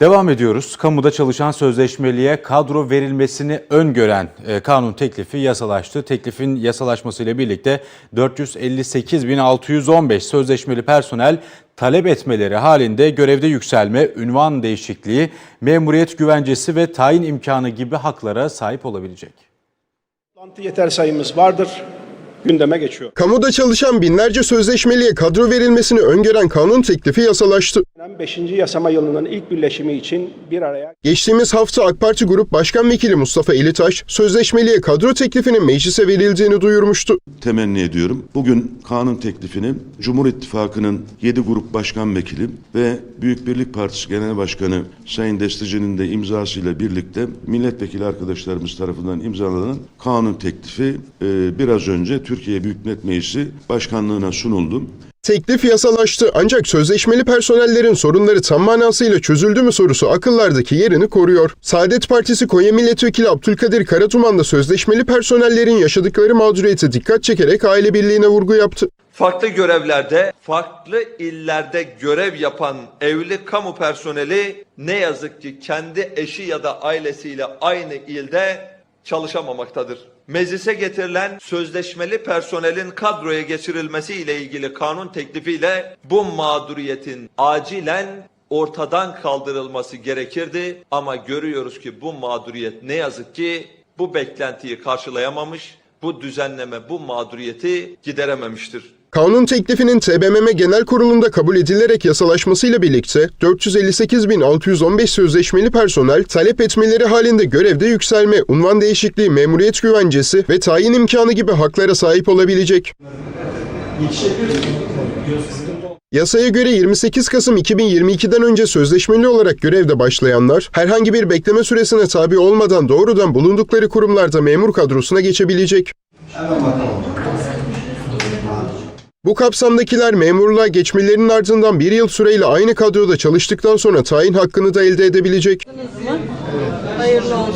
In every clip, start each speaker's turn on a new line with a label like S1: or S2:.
S1: Devam ediyoruz. Kamuda çalışan sözleşmeliye kadro verilmesini öngören e, kanun teklifi yasalaştı. Teklifin yasalaşmasıyla birlikte 458.615 sözleşmeli personel talep etmeleri halinde görevde yükselme, ünvan değişikliği, memuriyet güvencesi ve tayin imkanı gibi haklara sahip olabilecek.
S2: Toplantı yeter sayımız vardır. Gündeme geçiyor.
S3: Kamuda çalışan binlerce sözleşmeliye kadro verilmesini öngören kanun teklifi yasalaştı.
S2: 5. yasama yılının ilk birleşimi için bir araya
S3: Geçtiğimiz hafta AK Parti Grup Başkan Vekili Mustafa Elitaş, sözleşmeliye kadro teklifinin meclise verildiğini duyurmuştu.
S4: temenni ediyorum. Bugün kanun teklifini Cumhur İttifakı'nın 7 grup başkan vekili ve Büyük Birlik Partisi Genel Başkanı Sayın Destici'nin de imzasıyla birlikte milletvekili arkadaşlarımız tarafından imzalanan kanun teklifi e, biraz önce Türkiye Büyük Millet Meclisi Başkanlığına sunuldu.
S3: Teklif yasalaştı ancak sözleşmeli personellerin sorunları tam manasıyla çözüldü mü sorusu akıllardaki yerini koruyor. Saadet Partisi Konya Milletvekili Abdülkadir Karatuman da sözleşmeli personellerin yaşadıkları mağduriyete dikkat çekerek aile birliğine vurgu yaptı.
S5: farklı görevlerde, farklı illerde görev yapan evli kamu personeli ne yazık ki kendi eşi ya da ailesiyle aynı ilde çalışamamaktadır. Meclise getirilen sözleşmeli personelin kadroya geçirilmesi ile ilgili kanun teklifiyle bu mağduriyetin acilen ortadan kaldırılması gerekirdi ama görüyoruz ki bu mağduriyet ne yazık ki bu beklentiyi karşılayamamış, bu düzenleme bu mağduriyeti giderememiştir.
S3: Kanun teklifinin TBMM Genel Kurulu'nda kabul edilerek yasalaşmasıyla birlikte 458.615 sözleşmeli personel talep etmeleri halinde görevde yükselme, unvan değişikliği, memuriyet güvencesi ve tayin imkanı gibi haklara sahip olabilecek. Yasaya göre 28 Kasım 2022'den önce sözleşmeli olarak görevde başlayanlar herhangi bir bekleme süresine tabi olmadan doğrudan bulundukları kurumlarda memur kadrosuna geçebilecek. Bu kapsamdakiler memurluğa geçmelerinin ardından bir yıl süreyle aynı kadroda çalıştıktan sonra tayin hakkını da elde edebilecek.
S6: Hayırlı olsun.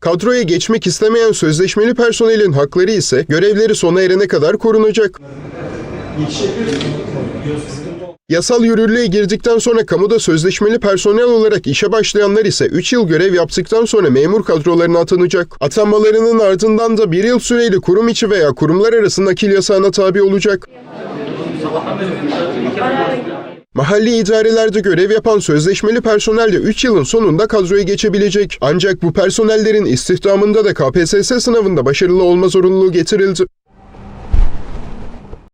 S3: Kadroya geçmek istemeyen sözleşmeli personelin hakları ise görevleri sona erene kadar korunacak. Yasal yürürlüğe girdikten sonra kamuda sözleşmeli personel olarak işe başlayanlar ise 3 yıl görev yaptıktan sonra memur kadrolarına atanacak. Atanmalarının ardından da bir yıl süreyle kurum içi veya kurumlar arası nakil yasağına tabi olacak. Mahalli idarelerde görev yapan sözleşmeli personel de 3 yılın sonunda kadroya geçebilecek. Ancak bu personellerin istihdamında da KPSS sınavında başarılı olma zorunluluğu getirildi.